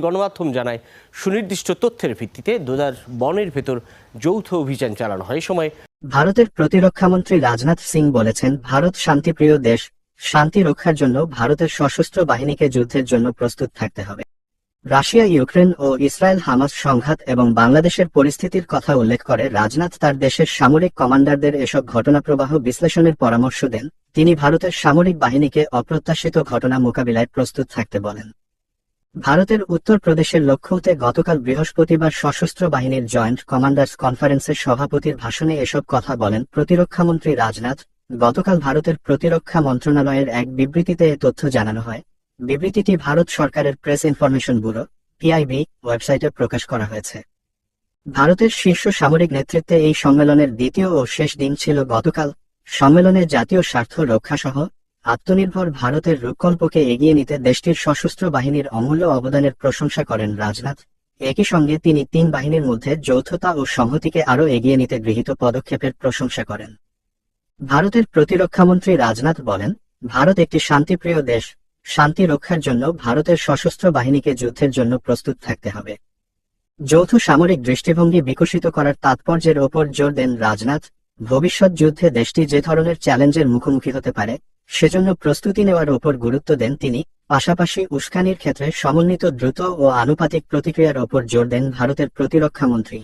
গণমাধ্যম জানায়, সুনির্দিষ্ট তথ্যের ভিত্তিতে দোদার বনের ভেতর যৌথ অভিযান চালানো হয়। সময় ভারতের প্রতিরক্ষামন্ত্রী রাজনাথ সিং বলেছেন, ভারত শান্তিপ্রিয় দেশ, শান্তি রক্ষার জন্য ভারতের সশস্ত্র বাহিনীকে যুদ্ধের জন্য প্রস্তুত থাকতে হবে। রাশিয়া, ইউক্রেন ও ইসরায়েল হামাস সংঘাত এবং বাংলাদেশের পরিস্থিতির কথা উল্লেখ করে রাজনাথ তার দেশের সামরিক কমান্ডারদের এসব ঘটনাপ্রবাহ বিশ্লেষণের পরামর্শ দেন। তিনি ভারতের সামরিক বাহিনীকে অপ্রত্যাশিত ঘটনা মোকাবিলায় প্রস্তুত থাকতে বলেন। ভারতের উত্তরপ্রদেশের লক্ষ্ণৌতে গতকাল বৃহস্পতিবার সশস্ত্র বাহিনীর জয়েন্ট কমান্ডার্স কনফারেন্সের সভাপতির ভাষণে এসব কথা বলেন প্রতিরক্ষামন্ত্রী রাজনাথ। গতকাল ভারতের প্রতিরক্ষা মন্ত্রণালয়ের এক বিবৃতিতে এ তথ্য জানানো হয়। বিবৃতিটি ভারত সরকারের প্রেস ইনফরমেশন ব্যুরো, পিআইবি, ওয়েবসাইটে প্রকাশ করা হয়েছে। ভারতের শীর্ষ সামরিক নেতৃত্বে এই সম্মেলনের দ্বিতীয় ও শেষ দিন ছিল গতকাল। সম্মেলনে জাতীয় স্বার্থ রক্ষাসহ আত্মনির্ভর ভারতের রূপকল্পকে এগিয়ে নিতে দেশটির সশস্ত্র বাহিনীর অমূল্য অবদানের প্রশংসা করেন রাজনাথ। একই সঙ্গে তিনি তিন বাহিনীর মধ্যে যৌথতা ও সংহতিকে আরও এগিয়ে নিতে গৃহীত পদক্ষেপের প্রশংসা করেন। ভারতের প্রতিরক্ষামন্ত্রী রাজনাথ বলেন, ভারত একটি শান্তিপ্রিয় দেশ। শান্তি রক্ষার জন্য ভারতের সশস্ত্র বাহিনীকে যুদ্ধের জন্য প্রস্তুত থাকতে হবে। যৌথ সামরিক দৃষ্টিভঙ্গি বিকশিত করার তাৎপর্যের ওপর জোর দেন রাজনাথ। ভবিষ্যৎ যুদ্ধে দেশটি যে ধরনের চ্যালেঞ্জের মুখোমুখি হতে পারে সেজন্য প্রস্তুতি নেওয়ার ওপর গুরুত্ব দেন তিনি। পাশাপাশি উস্কানির ক্ষেত্রে সমন্বিত দ্রুত ও আনুপাতিক প্রতিক্রিয়ার ওপর জোর দেন ভারতের প্রতিরক্ষা মন্ত্রী।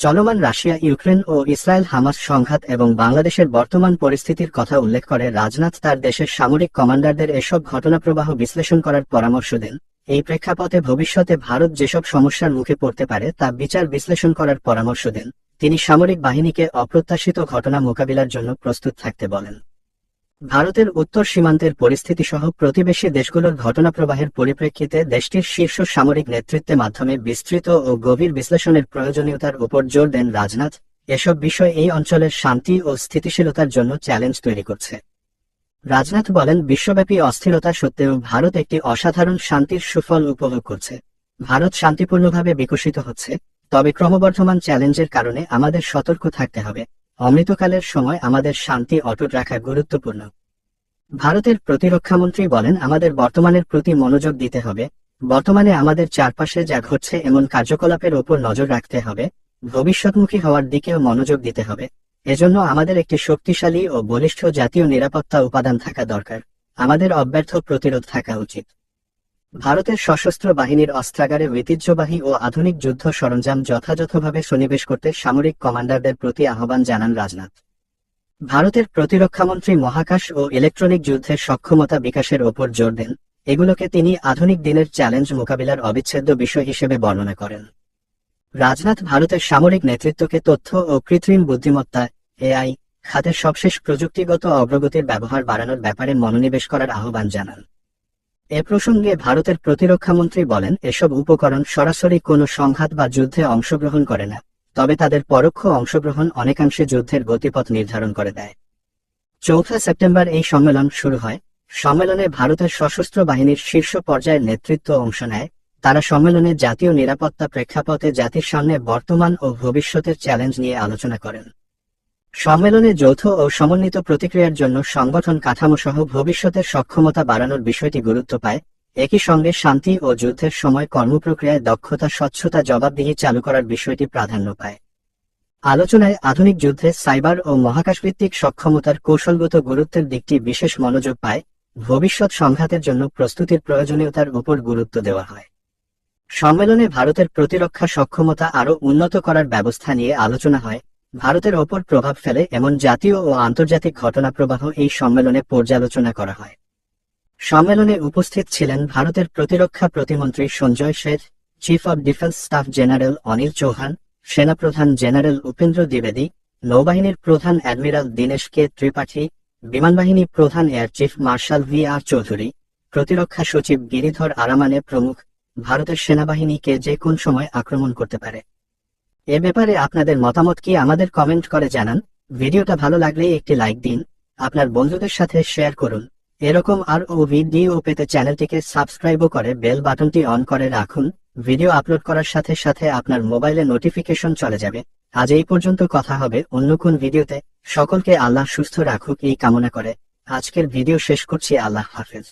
চলমান রাশিয়া, ইউক্রেন ও ইসরায়েল হামাস সংঘাত এবং বাংলাদেশের বর্তমান পরিস্থিতির কথা উল্লেখ করে রাজনাথ তার দেশের সামরিক কমান্ডারদের এসব ঘটনাপ্রবাহ বিশ্লেষণ করার পরামর্শ দেন। এই প্রেক্ষাপটে ভবিষ্যতে ভারত যেসব সমস্যার মুখে পড়তে পারে তা বিচার বিশ্লেষণ করার পরামর্শ দেন। তিনি সামরিক বাহিনীকে অপ্রত্যাশিত ঘটনা মোকাবিলার জন্য প্রস্তুত থাকতে বলেন। ভারতের উত্তর সীমান্তের পরিস্থিতি সহ প্রতিবেশী দেশগুলোর ঘটনাপ্রবাহের পরিপ্রেক্ষিতে দেশটির শীর্ষ সামরিক নেতৃত্বের মাধ্যমে বিস্তৃত ও গভীর বিশ্লেষণের প্রয়োজনীয়তার উপর জোর দেন রাজনাথ। এসব বিষয় এই অঞ্চলের শান্তি ও স্থিতিশীলতার জন্য চ্যালেঞ্জ তৈরি করছে। রাজনাথ বলেন, বিশ্বব্যাপী অস্থিরতা সত্ত্বেও ভারত একটি অসাধারণ শান্তির সুফল উপভোগ করছে। ভারত শান্তিপূর্ণভাবে বিকশিত হচ্ছে, তবে ক্রমবর্ধমান চ্যালেঞ্জের কারণে আমাদের সতর্ক থাকতে হবে। অমৃতকালের সময় আমাদের শান্তি অটুট রাখা গুরুত্বপূর্ণ। ভারতের প্রতিরক্ষামন্ত্রী বলেন, আমাদের বর্তমানের প্রতি মনোযোগ দিতে হবে। বর্তমানে আমাদের চারপাশে যা ঘটছে এমন কার্যকলাপের ওপর নজর রাখতে হবে। ভবিষ্যৎমুখী হওয়ার দিকেও মনোযোগ দিতে হবে। এজন্য আমাদের একটি শক্তিশালী ও বলিষ্ঠ জাতীয় নিরাপত্তা উপাদান থাকা দরকার। আমাদের অব্যর্থ প্রতিরোধ থাকা উচিত। ভারতের সশস্ত্র বাহিনীর অস্ত্রাগারে ঐতিহ্যবাহী ও আধুনিক যুদ্ধ সরঞ্জাম যথাযথভাবে সন্নিবেশ করতে সামরিক কমান্ডারদের প্রতি আহ্বান জানান রাজনাথ। ভারতের প্রতিরক্ষামন্ত্রী মহাকাশ ও ইলেকট্রনিক যুদ্ধের সক্ষমতা বিকাশের ওপর জোর দেন। এগুলোকে তিনি আধুনিক দিনের চ্যালেঞ্জ মোকাবিলার অবিচ্ছেদ্য বিষয় হিসেবে বর্ণনা করেন। রাজনাথ ভারতের সামরিক নেতৃত্বকে তথ্য ও কৃত্রিম বুদ্ধিমত্তা, এআই, খাতের সবশেষ প্রযুক্তিগত অগ্রগতির ব্যবহার বাড়ানোর ব্যাপারে মনোনিবেশ করার আহ্বান জানান। এ প্রসঙ্গে ভারতের প্রতিরক্ষামন্ত্রী বলেন, এসব উপকরণ সরাসরি কোনো সংঘাত বা যুদ্ধে অংশগ্রহণ করে না, তবে তাদের পরোক্ষ অংশগ্রহণ অনেকাংশে যুদ্ধের গতিপথ নির্ধারণ করে দেয়। চৌঠা সেপ্টেম্বর এই সম্মেলন শুরু হয়। সম্মেলনে ভারতের সশস্ত্র বাহিনীর শীর্ষ পর্যায়ের নেতৃত্ব অংশ নেয়। তারা সম্মেলনে জাতীয় নিরাপত্তা প্রেক্ষাপটে জাতির সামনে বর্তমান ও ভবিষ্যতের চ্যালেঞ্জ নিয়ে আলোচনা করেন। সম্মেলনে যৌথ ও সমন্বিত প্রতিক্রিয়ার জন্য সংগঠন কাঠামো সহ ভবিষ্যতের সক্ষমতা বাড়ানোর বিষয়টি গুরুত্ব পায়। একই সঙ্গে শান্তি ও যুদ্ধের সময় কর্মপ্রক্রিয়ায় দক্ষতা, স্বচ্ছতা, জবাবদিহি চালু করার বিষয়টি প্রাধান্য পায়। আলোচনায় আধুনিক যুদ্ধে সাইবার ও মহাকাশভিত্তিক সক্ষমতার কৌশলগত গুরুত্বের দিকটি বিশেষ মনোযোগ পায়। ভবিষ্যৎ সংঘাতের জন্য প্রস্তুতির প্রয়োজনীয়তার উপর গুরুত্ব দেওয়া হয়। সম্মেলনে ভারতের প্রতিরক্ষা সক্ষমতা আরও উন্নত করার ব্যবস্থা নিয়ে আলোচনা হয়। ভারতের ওপর প্রভাব ফেলে এমন জাতীয় ও আন্তর্জাতিক ঘটনা প্রবাহ এই সম্মেলনে পর্যালোচনা করা হয়। সম্মেলনে উপস্থিত ছিলেন ভারতের প্রতিরক্ষা প্রতিমন্ত্রী Sanjay Seth chief of defence staff general Anil Chauhan, সেনাপ্রধান জেনারেল উপেন্দ্র দ্বিবেদী, নৌবাহিনীর প্রধান অ্যাডমিরাল দীনেশ কে ত্রিপাঠী, বিমানবাহিনী প্রধান air chief marshal V R Chaudhari, প্রতিরক্ষা সচিব গিরিধর আরামানে প্রমুখ, ভারতের সেনাবাহিনীকে যে কোন সময় আক্রমণ করতে পারে। এ ব্যাপারে আপনাদের মতামত কি আমাদের কমেন্ট করে জানান। ভিডিওটা ভালো লাগলে একটি লাইক দিন। আপনার বন্ধুদের সাথে শেয়ার করুন। এরকম আর ও ভিডিও পেতে চ্যানেলটিকে সাবস্ক্রাইবও করে বেল বাটনটি অন করে রাখুন। ভিডিও আপলোড করার সাথে সাথে আপনার মোবাইলে নোটিফিকেশন চলে যাবে। আজ এই পর্যন্ত কথা হবে অন্য কোন ভিডিওতে। সকলকে আল্লাহ সুস্থ রাখুক, এই কামনা করে। আজকের ভিডিও শেষ করছি, আল্লাহ হাফেজ।